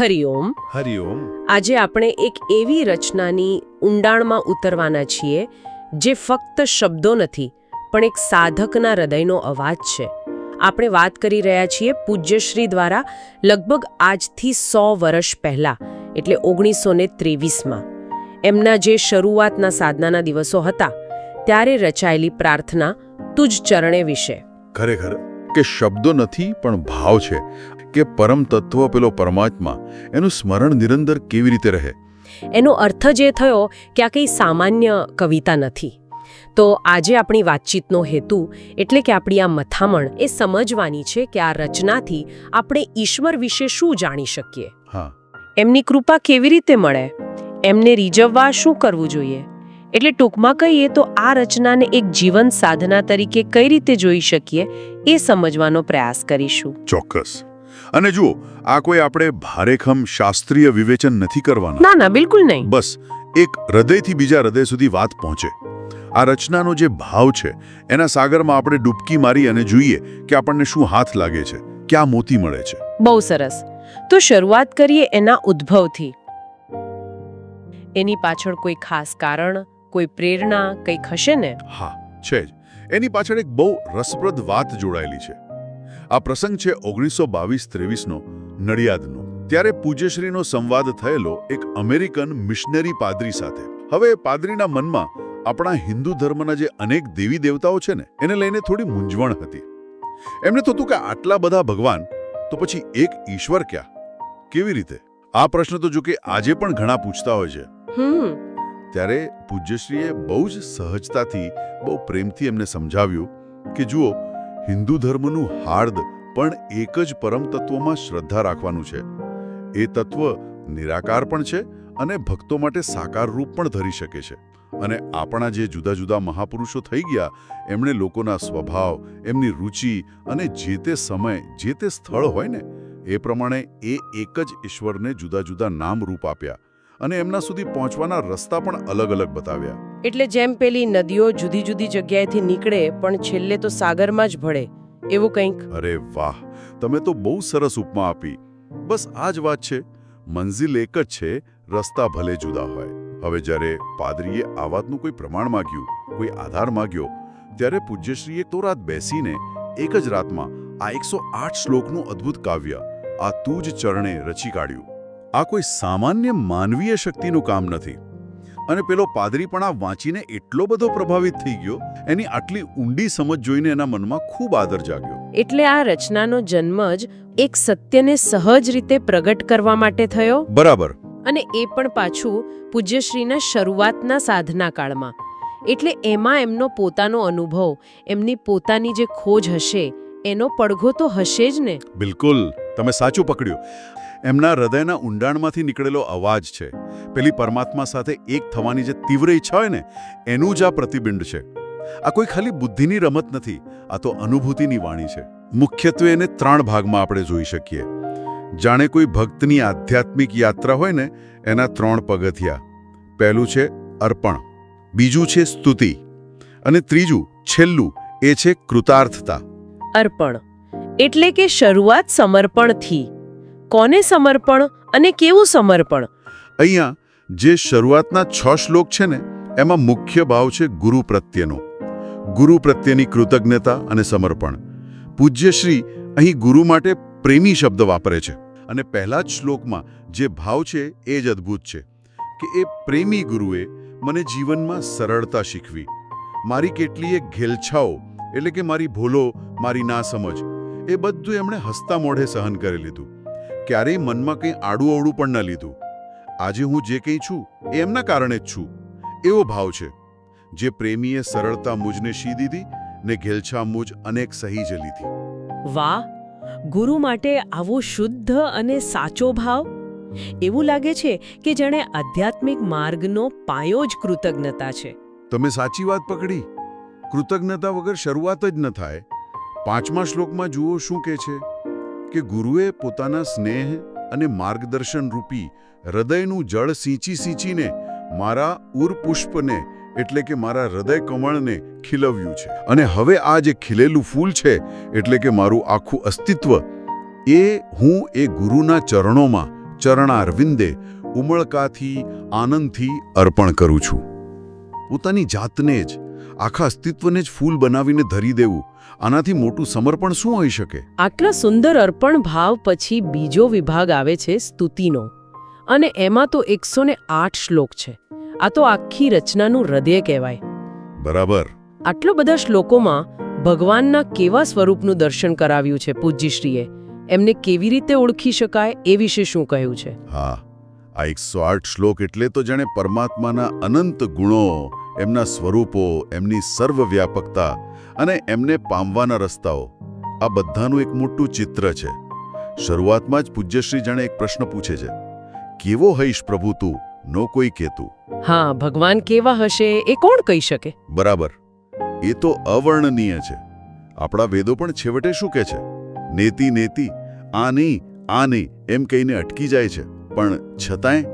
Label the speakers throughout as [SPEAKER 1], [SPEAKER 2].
[SPEAKER 1] હરિઓમ.
[SPEAKER 2] હરિઓમ.
[SPEAKER 1] આજે આપણે એક એવી રચનાની ઊંડાણમાં ઉતરવાના છીએ જે ફક્ત શબ્દો નથી પણ એક સાધકના હૃદયનો અવાજ છે. આપણે વાત કરી રહ્યા છીએ પૂજ્યશ્રી દ્વારા લગભગ આજથી સો વર્ષ પહેલા એટલે ઓગણીસો ને ત્રેવીસમાં. એમના જે શરૂઆતના સાધનાના દિવસો હતા ત્યારે રચાયેલી પ્રાર્થના તુજ ચરણે વિશે.
[SPEAKER 2] ખરેખર કે શબ્દો નથી પણ ભાવ છે. કે પરમ તત્વ પેલો પરમાત્મા એનું સ્મરણ નિરંતર કેવી રીતે રહે?
[SPEAKER 1] એનો અર્થ જ થયો કે આ કંઈ સામાન્ય કવિતા નથી. તો આજે આપણી વાતચીતનો હેતુ એટલે કે આપણી આ મથામણ એ સમજવાની છે કે આ રચનાથી આપણે ઈશ્વર વિશે શું જાણી શકીએ.
[SPEAKER 2] હા.
[SPEAKER 1] એમની કૃપા કેવી રીતે મળે? એમને રીઝવવા શું કરવું જોઈએ? એટલે ટૂંકમાં કહીએ તો આ રચનાને એક જીવન સાધના તરીકે કઈ રીતે જોઈ શકીએ એ સમજવાનો પ્રયાસ કરીશું.
[SPEAKER 2] ચોક્કસ. અને જુઓ આ કોઈ આપણે ભારેખમ શાસ્ત્રીય વિવેચન નથી કરવાના.
[SPEAKER 1] ના ના બિલકુલ નહીં.
[SPEAKER 2] બસ એક હૃદયથી બીજા હૃદય સુધી વાત પહોંચે. આ રચનાનો જે ભાવ છે એના સાગરમાં આપણે ડૂબકી મારી અને જોઈએ કે આપણને શું હાથ લાગે છે ક્યાં મોતી મળે છે.
[SPEAKER 1] બહુ સરસ. તો શરૂઆત કરીએ એના ઉદ્ભવથી. એની પાછળ કોઈ ખાસ કારણ કોઈ પ્રેરણા કંઈક હશે ને?
[SPEAKER 2] હા છે જ. એની પાછળ એક બહુ રસપ્રદ વાત જોડાયેલી છે. આ પ્રસંગ છે ઓગણીસો બાવીસ ત્રેવીસનો નડિયાદનો ત્યારે પૂજ્યશ્રીનો સંવાદ થયેલો એક અમેરિકન મિશનરી પાદરી સાથે. હવે પાદરીના મનમાં આપણા હિન્દુ ધર્મના જે અનેક દેવી દેવતાઓ છે ને એને લઈને થોડી મૂંઝવણ હતી. એમને થતું કે આટલા બધા ભગવાન તો પછી એક ઈશ્વર ક્યાં? કેવી રીતે? આ પ્રશ્ન તો જો કે આજે પણ ઘણા પૂછતા હોય છે. ત્યારે પૂજ્યશ્રીએ બહુ જ સહજતાથી બહુ પ્રેમથી એમને સમજાવ્યું કે જુઓ હિન્દુ ધર્મનું હાર્દ પણ એક જ પરમ તત્વમાં શ્રદ્ધા રાખવાનું છે. એ તત્વ નિરાકાર પણ છે અને ભક્તો માટે સાકાર રૂપ પણ ધરી શકે છે. અને આપણા જે જુદા જુદા મહાપુરુષો થઈ ગયા, એમણે લોકોના સ્વભાવ, એમની રુચિ અને જે તે સમય, જે તે સ્થળ હોય ને, એ પ્રમાણે એ એક જ ઈશ્વરને જુદા જુદા નામ રૂપ આપ્યા. અને એમના સુધી પહોંચવાના રસ્તા પણ અલગ અલગ બતાવ્યા.
[SPEAKER 1] એટલે જેમ પેલી નદીઓ જુદી જુદી જગ્યાએથી નીકળે પણ છેલ્લે તો સાગરમાં જ ભળે એવું કંઈક?
[SPEAKER 2] અરે વાહ! તમે તો બહુ સરસ ઉપમા આપી. બસ આ જ વાત છે. મંઝિલ એક જ છે રસ્તા ભલે જુદા હોય. હવે જ્યારે પાદરીએ આ વાતનું કોઈ પ્રમાણ માગ્યું કોઈ આધાર માગ્યો ત્યારે પૂજ્યશ્રીએ તો રાત બેસીને એક જ રાતમાં આ એકસો આઠ શ્લોકનું અદ્ભુત કાવ્ય આ તું જ ચરણે રચી કાઢ્યું. આ કોઈ સામાન્ય માનવીય શક્તિનું કામ નથી. અને પેલો પાદરી પણ આ વાંચીને એટલો બધો પ્રભાવિત થઈ ગયો એની આટલી ઊંડી સમજ જોઈને એના મનમાં ખૂબ આદર જાગ્યો.
[SPEAKER 1] એટલે આ રચનાનો જન્મ જ એક સત્યને સહજ રીતે પ્રગટ કરવા માટે થયો?
[SPEAKER 2] બરાબર.
[SPEAKER 1] અને એ પણ પાછું પૂજ્યશ્રીના શરૂઆતના સાધના કાળમાં. એટલે એમાં એમનો પોતાનો અનુભવ એમની પોતાની જે ખોજ હશે એનો પડઘો તો હશે જ ને?
[SPEAKER 2] બિલકુલ. તમે સાચું પકડ્યું. એમના હૃદયના ઊંડાણમાંથી નીકળેલો અવાજ છે. પેલી પરમાત્મા સાથે એક થવાની જે તીવ્ર ઈચ્છા હોય ને, એનું જ આ પ્રતિબિંબ છે. આ કોઈ ખાલી બુદ્ધિની રમત નથી, આ તો અનુભૂતિની વાણી છે. મુખ્યત્વે એને ત્રણ ભાગમાં આપણે જોઈ શકીએ. જાણે કોઈ ભક્તની આધ્યાત્મિક યાત્રા હોય ને, એના ત્રણ પગથિયા. પહેલું છે અર્પણ, બીજું છે સ્તુતિ, અને ત્રીજું, છેલ્લું, એ છે કૃતાર્થતા.
[SPEAKER 1] અર્પણ, એટલે કે શરૂઆત સમર્પણથી. કોને સમર્પણ અને કેવું સમર્પણ?
[SPEAKER 2] અહીંયા જે શરૂઆતના છ શ્લોક છે ને, એમાં મુખ્ય ભાવ છે ગુરુ પ્રત્યેનો. ગુરુ પ્રત્યેની કૃતજ્ઞતા અને સમર્પણ. પૂજ્યશ્રી અહીં ગુરુ માટે પ્રેમી શબ્દ વાપરે છે. અને પહેલા જ શ્લોકમાં જે ભાવ છે એ જ અદ્ભુત છે કે એ પ્રેમી ગુરુએ મને જીવનમાં સરળતા શીખવી. મારી કેટલીય ઘેલછાઓ, એટલે કે મારી ભૂલો, મારી ના સમજ એ બધું એમણે હસતા મોઢે સહન કરી લીધું. ક્યારેય મનમાં કંઈ આડું અવળું પણ ન લીધું. આજે હું જે કંઈ છું એ એમના કારણે જ છું. એવો ભાવ છે. જે પ્રેમીએ સરળતા મુજને શી દીધી ને ઘેલછા મુજ અનેક સહી જ લીધી.
[SPEAKER 1] વાહ! ગુરુ માટે આવો શુદ્ધ અને સાચો ભાવ? એવું લાગે છે કે જાણે આધ્યાત્મિક માર્ગનો પાયો જ કૃતજ્ઞતા છે.
[SPEAKER 2] તમે સાચી વાત પકડી. કૃતજ્ઞતા વગર શરૂઆત જ ન થાય. પાંચમા શ્લોકમાં જુઓ શું કહે છે. કે ગુરુએ પોતાના સ્નેહ અને માર્ગદર્શન રૂપી હૃદયનું જળ સિંચી સિંચીને મારા ઉરપુષ્પને, એટલે કે મારા હૃદય કમળને ખીલવ્યું છે. અને હવે આ જે ખીલેલું ફૂલ છે, એટલે કે મારું આખું અસ્તિત્વ, એ હું એ ગુરુના ચરણોમાં, ચરણારવિંદે, ઉમળકાથી, આનંદથી અર્પણ કરું છું. પોતાની જાતને જ, આખા અસ્તિત્વને જ ફૂલ બનાવીને ધરી દેવું આનાથી મોટું સમર્પણ શું હોઈ શકે?
[SPEAKER 1] આટલા સુંદર અર્પણ ભાવ પછી બીજો વિભાગ આવે છે સ્તુતિનો. અને એમાં તો એકસો શ્લોક છે. આ તો આખી રચનાનું હૃદય કહેવાય.
[SPEAKER 2] બરાબર.
[SPEAKER 1] આટલા બધા શ્લોકોમાં ભગવાનના કેવા સ્વરૂપનું દર્શન કરાવ્યું છે પૂજ્યશ્રીએ? એમને કેવી રીતે ઓળખી શકાય એ વિશે શું કહ્યું છે?
[SPEAKER 2] હા આ એકસો શ્લોક એટલે તો જાણે પરમાત્માના અનંત ગુણો એમના સ્વરૂપો એમની સર્વવ્યાપકતા અને એમને પામવાના રસ્તાઓ. આ બધાનું એક મોટું ચિત્ર છે. શરૂઆતમાં જ પૂજ્યશ્રી જણે એક પ્રશ્ન પૂછે છે. કેવો હઈશ પ્રભુ તું? નો કોઈ કેતું.
[SPEAKER 1] હા ભગવાન કેવા હશે એ કોણ કહી શકે?
[SPEAKER 2] બરાબર. એ તો અવર્ણનીય છે. આપણા વેદો પણ છેવટે શું કહે છે? નેતિ નેતિ આ નહીં આ નહીં એમ કહીને અટકી જાય છે. પણ છતાંય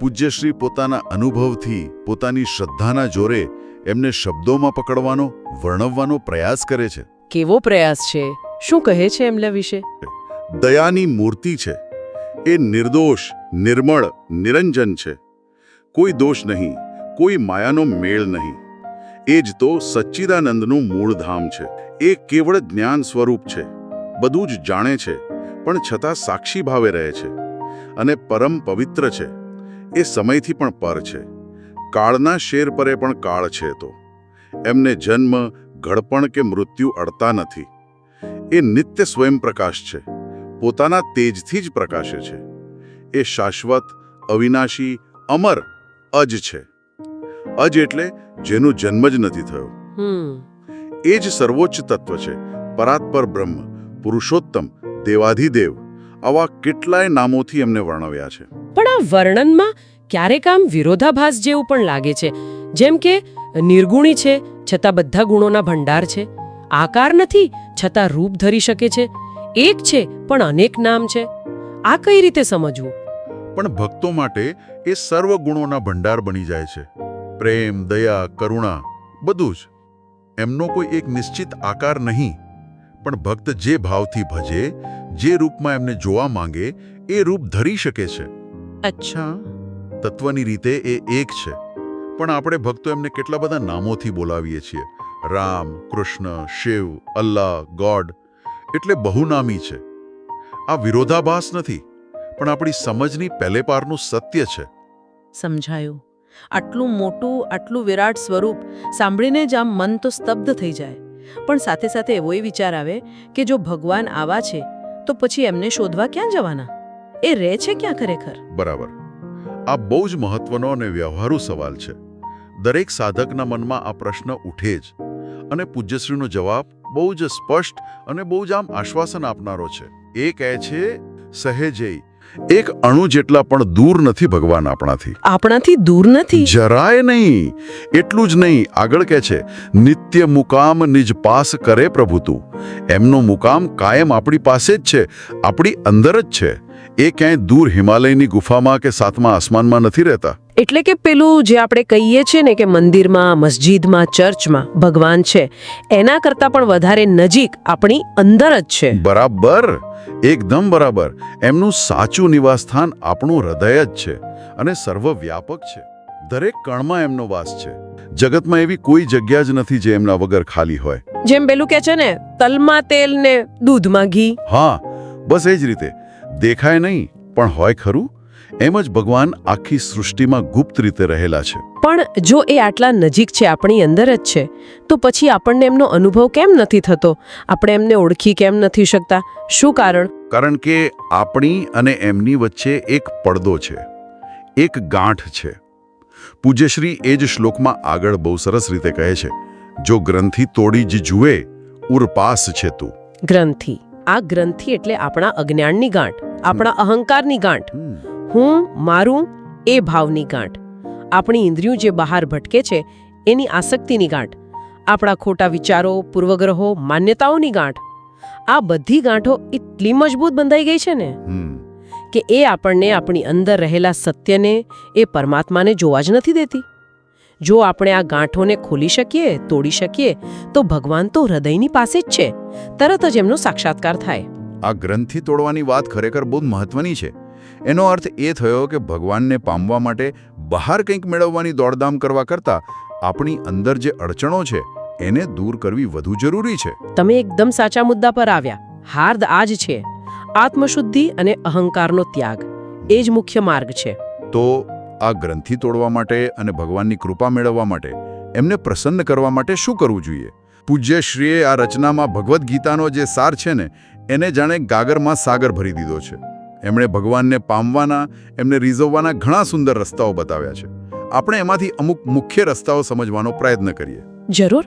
[SPEAKER 2] પૂજ્યશ્રી પોતાના અનુભવથી પોતાની શ્રદ્ધાના જોરે એમને શબ્દોમાં પકડવાનો વર્ણવવાનો પ્રયાસ કરે છે.
[SPEAKER 1] કેવો પ્રયાસ છે? શું કહે છે એમના વિશે?
[SPEAKER 2] દયાની મૂર્તિ છે. એ નિર્દોષ નિર્મળ નિરંજન છે. કોઈ દોષ નહીં કોઈ માયાનો મેળ નહીં. એ જ તો સચ્ચિદાનંદનું મૂળધામ છે. એ કેવળ જ્ઞાન સ્વરૂપ છે. બધું જ જાણે છે પણ છતાં સાક્ષી ભાવે રહે છે. અને પરમ પવિત્ર છે. એ સમયથી પણ પર છે. કાળના શેર પરે પણ કાળ છે તો. એમને જન્મ ઘડપણ કે મૃત્યુ અડતા નથી. એ નિત્ય સ્વયં પ્રકાશ છે. પોતાના તેજથી જ પ્રકાશે છે. એ શાશ્વત અવિનાશી અમર અજ છે. અજ એટલે જેનો જન્મ જ નથી થયો. એ જ સર્વોચ્ચ તત્વ છે. પરાત્પર બ્રહ્મ પુરુષોત્તમ દેવાધિદેવ આવા કેટલાય નામોથી એમને વર્ણવ્યા છે.
[SPEAKER 1] પણ આ વર્ણનમાં ક્યારેક આમ વિરોધાભાસ જેવું પણ લાગે છે. જેમ કે નિર્ગુણી છે છતાં બધા ગુણોના ભંડાર છે. આકાર નથી છતાં રૂપ ધરી શકે છે. એક છે પણ અનેક નામ છે. આ કઈ રીતે સમજવું?
[SPEAKER 2] પણ ભક્તો માટે એ સર્વ ગુણોના ભંડાર બની જાય છે. પ્રેમ દયા કરુણા બધું જ. એમનો કોઈ એક નિશ્ચિત આકાર નહીં. પણ ભક્ત જે ભાવથી ભજે જે રૂપમાં એમને જોવા માંગે એ રૂપ ધરી શકે છે.
[SPEAKER 1] અચ્છા.
[SPEAKER 2] તત્વની રીતે એ એક છે. પણ આપણે ભક્તો એમને કેટલા બધા નામોથી બોલાવીએ છીએ. રામ કૃષ્ણ શિવ અલ્લાહ ગોડ. એટલે બહુનામી છે. આ વિરોધાભાસ નથી પણ આપણી સમજની પહેલે પારનું સત્ય છે.
[SPEAKER 3] સમજાયું. આટલું મોટું આટલું વિરાટ સ્વરૂપ સાંભળીને જ આમ મન તો સ્તબ્ધ થઈ જાય. પણ સાથે સાથે એવો એ વિચાર આવે કે જો ભગવાન આવા છે તો પછી એમને શોધવા ક્યાં જવાના? એ રહે છે ક્યાં ખરેખર?
[SPEAKER 2] બરાબર. આ બહુ જ મહત્વનો અને વ્યવહારુ સવાલ છે. દરેક સાધકના મનમાં આ પ્રશ્ન ઉઠે જ અને પૂજ્યશ્રીનો જવાબ બહુ જ સ્પષ્ટ અને બહુ જ આમ આશ્વાસન આપનારો છે. એ કહે છે સહેજેય એક અણુ જેટલા પણ દૂર નથી ભગવાન આપણાથી.
[SPEAKER 3] આપણાથી દૂર નથી?
[SPEAKER 2] જરાય નહીં એટલું જ નહીં આગળ કહે છે નિત્ય મુકામ નિજ પાસ કરે પ્રભુ તું. એમનો મુકામ કાયમ આપણી પાસે જ છે આપણી અંદર જ છે. એ ક્યાંય દૂર હિમાલયની ગુફામાં કે સાતમા આસમાનમાં નથી રહેતા?
[SPEAKER 1] એટલે કે પેલું જે આપણે કહીએ છીએ ને કે મંદિરમાં મસ્જિદમાં ચર્ચમાં ભગવાન છે એના કરતાં પણ વધારે નજીક આપણી અંદર જ છે.
[SPEAKER 2] બરાબર એકદમ બરાબર. એમનું સાચું નિવાસસ્થાન આપણું હૃદય જ છે અને સર્વવ્યાપક છે. દરેક કણમાં એમનો વાસ છે. જગતમાં એવી કોઈ જગ્યા જ નથી જે એમના વગર ખાલી હોય.
[SPEAKER 1] જેમ પેલું કે છે ને તલમાં તેલ ને દૂધમાં ઘી.
[SPEAKER 2] હા બસ એ જ રીતે. દેખાય નહીં પણ હોય ખરું? એમ જ ભગવાન આખી સૃષ્ટિમાં ગુપ્ત રીતે રહેલા છે.
[SPEAKER 1] પણ જો એ આટલા નજીક છે આપણી અંદર જ છે તો પછી આપણને એમનો અનુભવ કેમ નથી થતો? આપણે એમને ઓળખી કેમ નથી શકતા? શું કારણ?
[SPEAKER 2] કારણ કે આપણી અને એમની વચ્ચે એક પડદો છે એક ગાંઠ છે. પૂજ્યશ્રી એ જ શ્લોકમાં આગળ બહુ સરસ રીતે કહે છે જો ગ્રંથિ તોડી જ જુએ ઉરપાસ છે તું.
[SPEAKER 1] ગ્રંથિ. આ ગ્રંથિ એટલે આપણા અજ્ઞાનની ગાંઠ આપણા અહંકારની ગાંઠ. હું મારું એ ભાવની ગાંઠ. આપણી ઇન્દ્રિયો જે બહાર ભટકે છે એની આસક્તિની ગાંઠ. આપણા ખોટા વિચારો પૂર્વગ્રહો માન્યતાઓની ગાંઠ. આ બધી ગાંઠો એટલી મજબૂત બંધાઈ ગઈ છે ને કે એ આપણને આપણી અંદર રહેલા સત્યને એ પરમાત્માને જોવા જ નથી દેતી. જો આપણે આ ગાંઠોને ખોલી શકીએ તોડી શકીએ તો ભગવાન તો હૃદયની પાસે જ છે. તરત જ એમનો સાક્ષાત્કાર થાય.
[SPEAKER 2] આ ગ્રંથિ તોડવાની વાત ખરેખર બહુ મહત્વની છે. એનો અર્થ એ થયો કે ભગવાનને પામવા માટે બહાર કંઈક મેળવવાની દોડધામ કરવા કરતાં આપણી અંદર જે અડચણો છે એને દૂર કરવી વધુ જરૂરી છે.
[SPEAKER 1] તમે એકદમ સાચા મુદ્દા પર આવ્યા. હાર્દ આ જ છે. આત્મશુદ્ધિ અને અહંકારનો ત્યાગ. એ જ મુખ્ય માર્ગ છે.
[SPEAKER 2] તો આ ગ્રંથિ તોડવા માટે અને ભગવાનની કૃપા મેળવવા માટે એમને પ્રસન્ન કરવા માટે શું કરવું જોઈએ? પૂજ્ય શ્રીએ આ રચનામાં ભગવદ્ ગીતાનો જે સાર છે ને એને જાણે ગાગરમાં સાગર ભરી દીધો છે. એમણે ભગવાનને પામવાના એમને રીઝવવાના ઘણા સુંદર રસ્તાઓ બતાવ્યા છે. આપણે એમાંથી અમુક મુખ્ય રસ્તાઓ સમજવાનો પ્રયત્ન કરીએ.
[SPEAKER 1] જરૂર.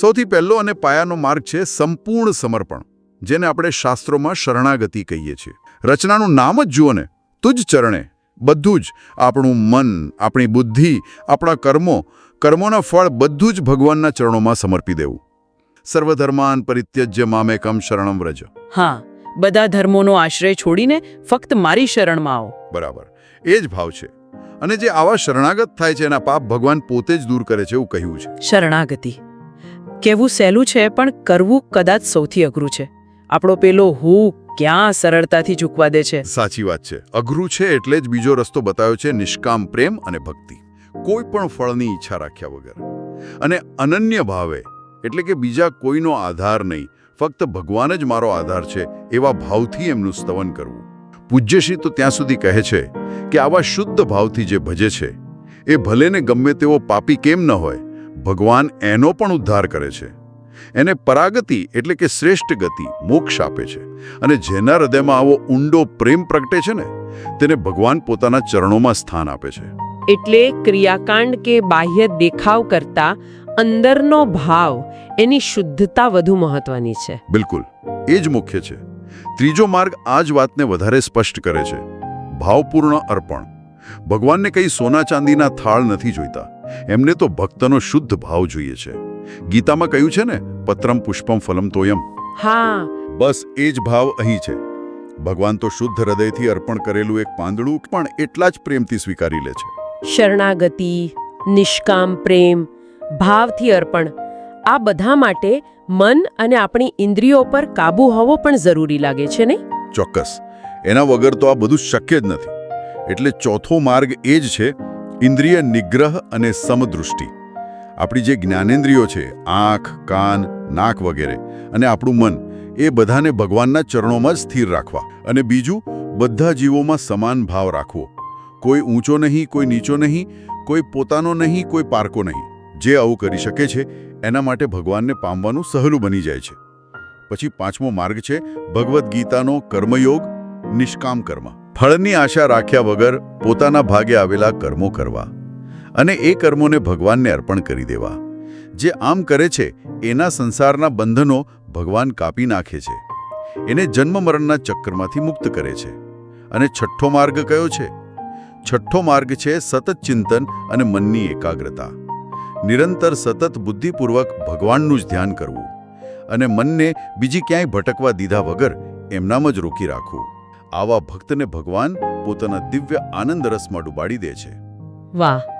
[SPEAKER 2] સૌથી પહેલો અને પાયાનો માર્ગ છે સંપૂર્ણ સમર્પણ જેને આપણે શાસ્ત્રોમાં શરણાગતિ કહીએ છીએ. રચનાનું નામ જ જુઓ ને તુજ ચરણે. બધું જ આપણું મન આપણી બુદ્ધિ આપણા કર્મો કર્મોના ફળ બધું જ ભગવાનના ચરણોમાં સમર્પી દેવું. સર્વધર્માન પરિત્યજ્ય મામેકમ શરણમ વ્રજ.
[SPEAKER 3] હા બધા ધર્મોનો આશ્રય છોડીને ફક્ત મારી શરણમાં આવો.
[SPEAKER 2] બરાબર. એ જ ભાવ છે. અને જે આવા શરણાગત થાય છે એના પાપ ભગવાન પોતે જ દૂર કરે છે એવું કહ્યું છે.
[SPEAKER 3] શરણાગતિ. કહેવું સહેલું છે પણ કરવું કદાચ સૌથી અઘરું છે. આપણો પેલો હું ક્યાં સરળતાથી ચૂકવા દે છે?
[SPEAKER 2] સાચી વાત છે. અઘરું છે એટલે જ બીજો રસ્તો બતાવ્યો છે નિષ્કામ પ્રેમ અને ભક્તિ. કોઈ પણ ફળની ઈચ્છા રાખ્યા વગર. અને અનન્ય ભાવે, એટલે કે બીજા કોઈનો આધાર નહીં. ફક્ત ભગવાન જ મારો આધાર છે, એવા ભાવથી એમનું સ્તવન કરવું. પૂજ્યશ્રી તો ત્યાં સુધી કહે છે કે આવા શુદ્ધ ભાવથી જે ભજે છે, એ ભલેને ગમે તેવો પાપી કેમ ન હોય, ભગવાન એનો પણ ઉદ્ધાર કરે છે. એને પરાગતિ એટલે કે શ્રેષ્ઠ ગતિ મોક્ષ આપે છે. અને જેના હૃદયમાં આવો ઊંડો પ્રેમ પ્રગટે છે ને તેને ભગવાન પોતાના ચરણોમાં સ્થાન આપે છે.
[SPEAKER 1] એટલે ક્રિયાકાંડ કે બાહ્ય દેખાવ કરતા અંદરનો ભાવ એની શુદ્ધતા વધુ મહત્વની છે.
[SPEAKER 2] બિલકુલ. એ જ મુખ્ય છે. ત્રીજો માર્ગ આ જ વાતને વધારે સ્પષ્ટ કરે છે. ભાવપૂર્ણ અર્પણ. ભગવાનને કંઈ સોના ચાંદીના થાળ નથી જોઈતા. એમને તો ભક્તનો શુદ્ધ ભાવ જોઈએ છે. ગીતામાં કહ્યું છે ને પત્રમ પુષ્પમ ફલમ તોયમ.
[SPEAKER 1] હા.
[SPEAKER 2] બસ એ જ ભાવ અહીં છે. ભગવાન તો શુદ્ધ હૃદયથી અર્પણ કરેલું એક પાંદડું પણ એટલા જ પ્રેમથી સ્વીકારી લે છે.
[SPEAKER 1] શરણાગતિ નિષ્કામ પ્રેમ ભાવથી અર્પણ આ બધા માટે મન અને આપણી ઇન્દ્રિયો પર કાબુ હોવો પણ જરૂરી લાગે છે ને?
[SPEAKER 2] ચોક્કસ. એના વગર તો આ બધું શક્ય જ નથી. એટલે ચોથો માર્ગ એ જ છે ઇન્દ્રિય નિગ્રહ અને સમદૃષ્ટિ. આપણી જે જ્ઞાનેન્દ્રિયો છે, આંખ, કાન, નાક વગેરે અને આપણું મન, એ બધાને ભગવાનના ચરણોમાં જ સ્થિર રાખવા. અને બીજું, બધા જીવોમાં સમાન ભાવ રાખવો. કોઈ ઊંચો નહીં, કોઈ નીચો નહીં, કોઈ પોતાનો નહીં, કોઈ પારકો નહીં. જે આવું કરી શકે છે, એના માટે ભગવાનને પામવાનું સહેલું બની જાય છે. પછી પાંચમો માર્ગ છે, ભગવદ્ ગીતાનો કર્મયોગ, નિષ્કામ કર્મ. ફળની આશા રાખ્યા વગર પોતાના ભાગે આવેલા કર્મો કરવા. અને એ કર્મોને ભગવાનને અર્પણ કરી દેવા. જે આમ કરે છે, એના સંસારના બંધનો ભગવાન કાપી નાખે છે. એને જન્મ મરણના ચક્રમાંથી મુક્ત કરે છે. અને છઠ્ઠો માર્ગ કયો છે? છઠ્ઠો માર્ગ છે સતત ચિંતન અને મનની એકાગ્રતા. નિરંતર સતત બુદ્ધિપૂર્વક ભગવાનનું જ ધ્યાન કરવું. અને મનને બીજી ક્યાંય ભટકવા દીધા વગર એમનામ જ રોકી રાખવું. આવા ભક્તને ભગવાન પોતાના દિવ્ય આનંદ રસમાં ડૂબાડી દે છે.
[SPEAKER 1] વાહ!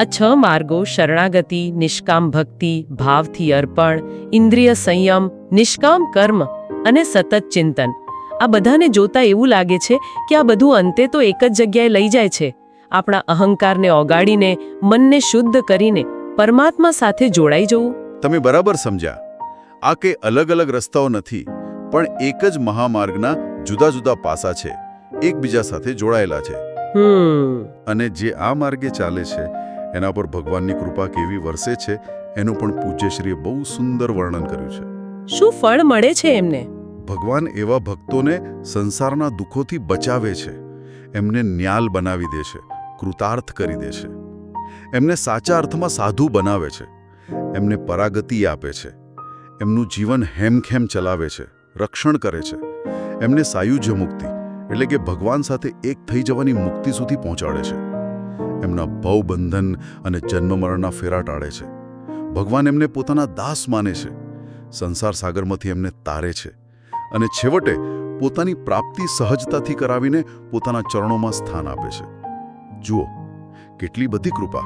[SPEAKER 1] આ છ માર્ગો શરણાગતિ નિષ્કામ ભક્તિ ભાવથી અર્પણ ઇન્દ્રિય સંયમ નિષ્કામ કર્મ અને સતત ચિંતન. આ બધાને જોતા એવું લાગે છે કે આ બધું અંતે તો એક જ જગ્યાએ લઈ જાય છે. આપણા અહંકારને ઓગાડીને મનને શુદ્ધ કરીને પરમાત્મા સાથે જોડાઈ જવું.
[SPEAKER 2] તમે બરાબર સમજ્યા. આ કે અલગ અલગ રસ્તાઓ નથી પણ એક જ મહામાર્ગના જુદા જુદા પાસા છે એકબીજા સાથે જોડાયેલા છે.
[SPEAKER 1] હમ.
[SPEAKER 2] અને જે આ માર્ગે ચાલે છે એના પર ભગવાનની કૃપા કેવી વરસે છે એનું પણ પૂજ્યશ્રીએ બહુ સુંદર વર્ણન કર્યું છે.
[SPEAKER 1] શું ફળ મળે છે એમને?
[SPEAKER 2] ભગવાન એવા ભક્તોને સંસારના દુઃખોથી બચાવે છે. એમને ન્યાલ બનાવી દે છે કૃતાર્થ કરી દે છે. એમને સાચા અર્થમાં સાધુ બનાવે છે. એમને પરાગતિ આપે છે. એમનું જીવન હેમખેમ ચલાવે છે રક્ષણ કરે છે. એમને સાયુજ્ય મુક્તિ એટલે કે ભગવાન સાથે એક થઈ જવાની મુક્તિ સુધી પહોંચાડે છે. એમના ભવબંધન અને જન્મ મરણના ફેરા ટાળે છે. ભગવાન એમને પોતાના દાસ માને છે. સંસાર સાગરમાંથી એમને તારે છે. અને છેવટે પોતાની પ્રાપ્તિ સહજતાથી કરાવીને પોતાના ચરણોમાં સ્થાન આપે છે. જુઓ કેટલી બધી કૃપા.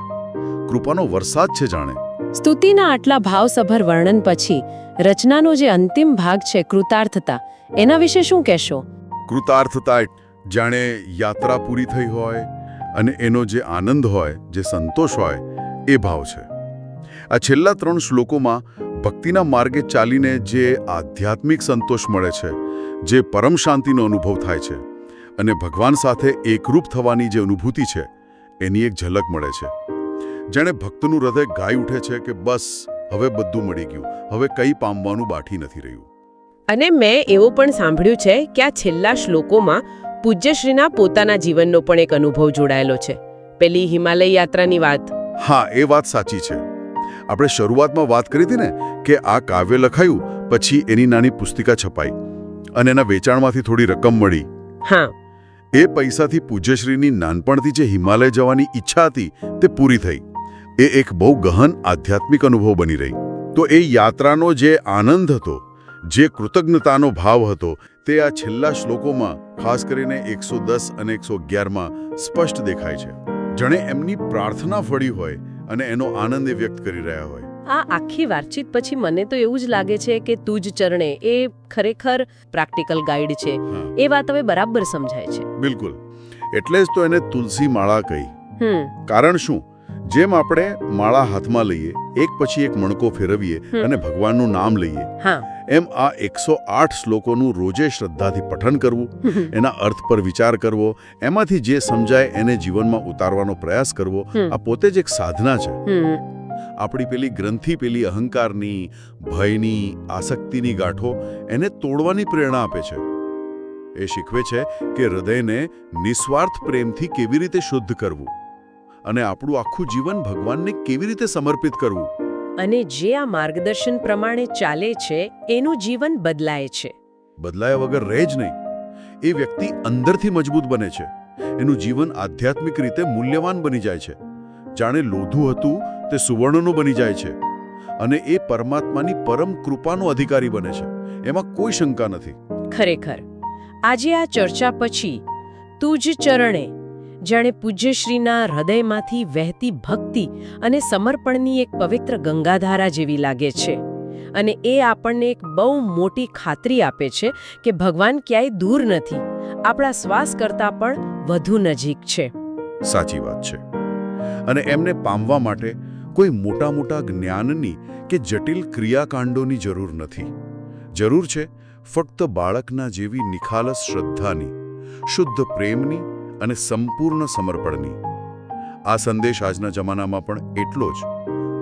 [SPEAKER 2] કૃપાનો વરસાદ છે જાણે.
[SPEAKER 1] સ્તુતિના આટલા ભાવસભર વર્ણન પછી રચનાનો જે અંતિમ ભાગ છે કૃતાર્થતા એના વિશે શું કહેશો?
[SPEAKER 2] કૃતાર્થતા જાણે યાત્રા પૂરી થઈ હોય અને એનો જે આનંદ હોય, જે સંતોષ હોય, એ ભાવ છે. આ છેલ્લા ત્રણ શ્લોકોમાં ભક્તિના માર્ગે ચાલીને જે આધ્યાત્મિક સંતોષ મળે છે, જે પરમ શાંતિનો અનુભવ થાય છે અને ભગવાન સાથે એકરૂપ થવાની જે અનુભૂતિ છે, એની એક ઝલક મળે છે. જેણે ભક્તનું હૃદય ગાઈ ઉઠે છે કે બસ, હવે બધું મળી ગયું, હવે કંઈ પામવાનું બાઠી નથી રહ્યું.
[SPEAKER 1] અને મેં એવું પણ સાંભળ્યું છે કે આ છેલ્લા શ્લોકોમાં પૂજ્યશ્રીના પોતાના જીવનનો પણ એક અનુભવ જોડાયેલો છે. પેલી હિમાલય યાત્રાની વાત.
[SPEAKER 2] હા એ વાત સાચી છે. આપણે શરૂઆતમાં વાત કરી હતી ને કે આ કાવ્ય લખાયું પછી એની નાની પુસ્તિકા છપાઈ અને એના વેચાણમાંથી થોડી રકમ મળી.
[SPEAKER 1] હા.
[SPEAKER 2] એ પૈસાથી પૂજ્યશ્રીની નાનપણથી જે હિમાલય જવાની ઈચ્છા હતી તે પૂરી થઈ. એ એક બહુ ગહન આધ્યાત્મિક અનુભવ બની રહી. તો એ યાત્રાનો જે આનંદ હતો જે કૃતજ્ઞતાનો ભાવ હતો તે આ છેલ્લા શ્લોકોમાં ખાસ કરીને એકસો દસ અને એકસો અગિયારમાં સ્પષ્ટ દેખાય છે. જણે એમની પ્રાર્થના ફળી હોય અને એનો આનંદ એ વ્યક્ત કરી રહ્યા હોય.
[SPEAKER 1] આ આખી વાતચીત પછી મને તો એવું જ લાગે છે કે તુજ ચરણે એ ખરેખર પ્રેક્ટિકલ ગાઈડ છે. એ વાત હવે બરાબર સમજાય છે.
[SPEAKER 2] બિલકુલ. એટલે જ તો એને તુલસી માળા કહી. કારણ શું? જેમ આપણે માળા હાથમાં લઈએ એક પછી એક મણકો ફેરવીએ અને ભગવાનનું નામ લઈએ એમ આ એકસો આઠ શ્લોકોનું રોજે શ્રદ્ધાથી પઠન કરવું એના અર્થ પર વિચાર કરવો એમાંથી જે સમજાય એને જીવનમાં ઉતારવાનો પ્રયાસ કરવો આ પોતે જ એક સાધના છે. આપણી પેલી ગ્રંથિ પેલી અહંકારની ભયની આસક્તિની ગાંઠો એને તોડવાની પ્રેરણા આપે છે. એ શીખવે છે કે હૃદયને નિસ્વાર્થ પ્રેમથી કેવી રીતે શુદ્ધ કરવું. અને આપણું આખું જીવન ભગવાનને કેવી રીતે સમર્પિત કરવું?
[SPEAKER 1] અને જે આ માર્ગદર્શન પ્રમાણે ચાલે છે એનું જીવન બદલાય છે.
[SPEAKER 2] બદલાયા વગર રહે જ નહીં. એ વ્યક્તિ અંદરથી મજબૂત બને છે. એનું જીવન આધ્યાત્મિક રીતે મૂલ્યવાન બની જાય છે. જાણે લોધું હતું તે સુવર્ણનું બની જાય છે. અને એ પરમાત્માની પરમ કૃપાનો અધિકારી બને છે. એમાં કોઈ શંકા નથી.
[SPEAKER 1] ખરેખર. આજે આ ચર્ચા પછી તુજ ચરણે જાણે પૂજ્યશ્રીના હૃદયમાંથી વહેતી ભક્તિ અને સમર્પણની એક પવિત્ર ગંગાધારા જેવી લાગે છે. અને એ આપણને એક બહુ મોટી ખાતરી આપે છે કે ભગવાન ક્યાંય દૂર નથી. આપણા શ્વાસ કરતાં પણ વધુ નજીક છે.
[SPEAKER 2] સાચી વાત છે. અને એમને પામવા માટે કોઈ મોટા મોટા જ્ઞાનની કે જટિલ ક્રિયાકાંડોની જરૂર નથી. જરૂર છે ફક્ત બાળકના જેવી નિખાલસ શ્રદ્ધાની, શુદ્ધ પ્રેમની અને સંપૂર્ણ સમર્પણની. આ સંદેશ આજના જમાનામાં પણ એટલો જ.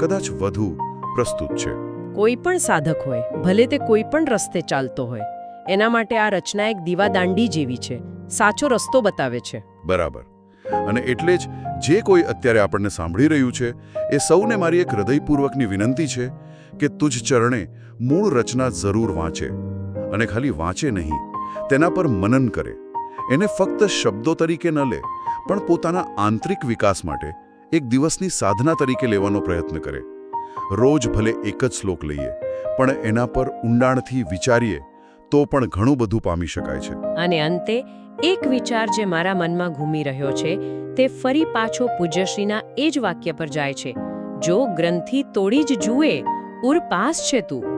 [SPEAKER 2] કદાચ વધુ પ્રસ્તુત છે.
[SPEAKER 1] કોઈ પણ સાધક હોય ભલે તે કોઈ પણ રસ્તે ચાલતો હોય એના માટે આ રચના એક દીવાદાંડી જેવી છે સાચો રસ્તો બતાવે છે.
[SPEAKER 2] બરાબર. અને એટલે જ જે કોઈ અત્યારે આપણને સાંભળી રહ્યું છે એ સૌને મારી એક હૃદયપૂર્વકની વિનંતી છે કે તુજ ચરણે મૂળ રચના જરૂર વાંચે. અને ખાલી વાંચે નહીં તેના પર મનન કરે. એને ફક્ત શબ્દો તરીકે ન લે, પણ પોતાના આંતરિક વિકાસ માટે એક દિવસની સાધના તરીકે લેવાનો પ્રયત્ન કરે. રોજ ભલે એક જ શ્લોક લઈએ, પણ એના પર ઊંડાણથી વિચારીએ, તો પણ ઘણું બધું પામી શકાય છે.
[SPEAKER 1] અને અંતે, એક વિચાર જે મારા મનમાં ઘૂમી રહ્યો છે, તે ફરી પાછો પૂજ્યશ્રીના એ જ વાક્ય પર જાય છે. જો ગ્રંથિ તોડી જ જુએ, ઉર પાસ છે તું.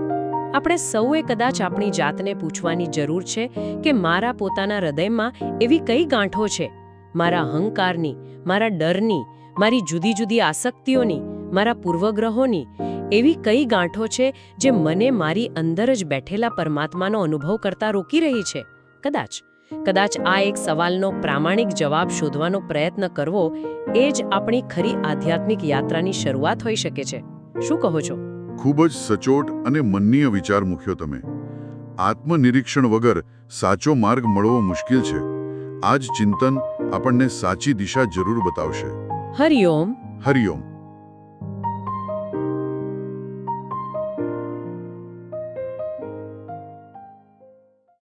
[SPEAKER 1] આપણે સૌએ કદાચ આપણી જાતને પૂછવાની જરૂર છે કે મારા પોતાના હૃદયમાં એવી કઈ ગાંઠો છે? મારા અહંકારની, મારા ડરની, મારી જુદી જુદી આસક્તિઓની, મારા પૂર્વગ્રહોની એવી કઈ ગાંઠો છે જે મને મારી અંદર જ બેઠેલા પરમાત્માનો અનુભવ કરતા રોકી રહી છે? કદાચ. કદાચ આ એક સવાલનો પ્રામાણિક જવાબ શોધવાનો પ્રયત્ન કરવો એ જ આપણી ખરી આધ્યાત્મિક યાત્રાની શરૂઆત હોઈ શકે છે. શું કહો છો?
[SPEAKER 2] ખૂબ જ સચોટ અને મનનીય વિચાર મૂક્યો તમે. આત્મનિરીક્ષણ વગર સાચો માર્ગ મળવો મુશ્કેલ છે. આ જ ચિંતન આપણને સાચી દિશા જરૂર બતાવશે.
[SPEAKER 1] હરિઓમ
[SPEAKER 2] હરિઓમ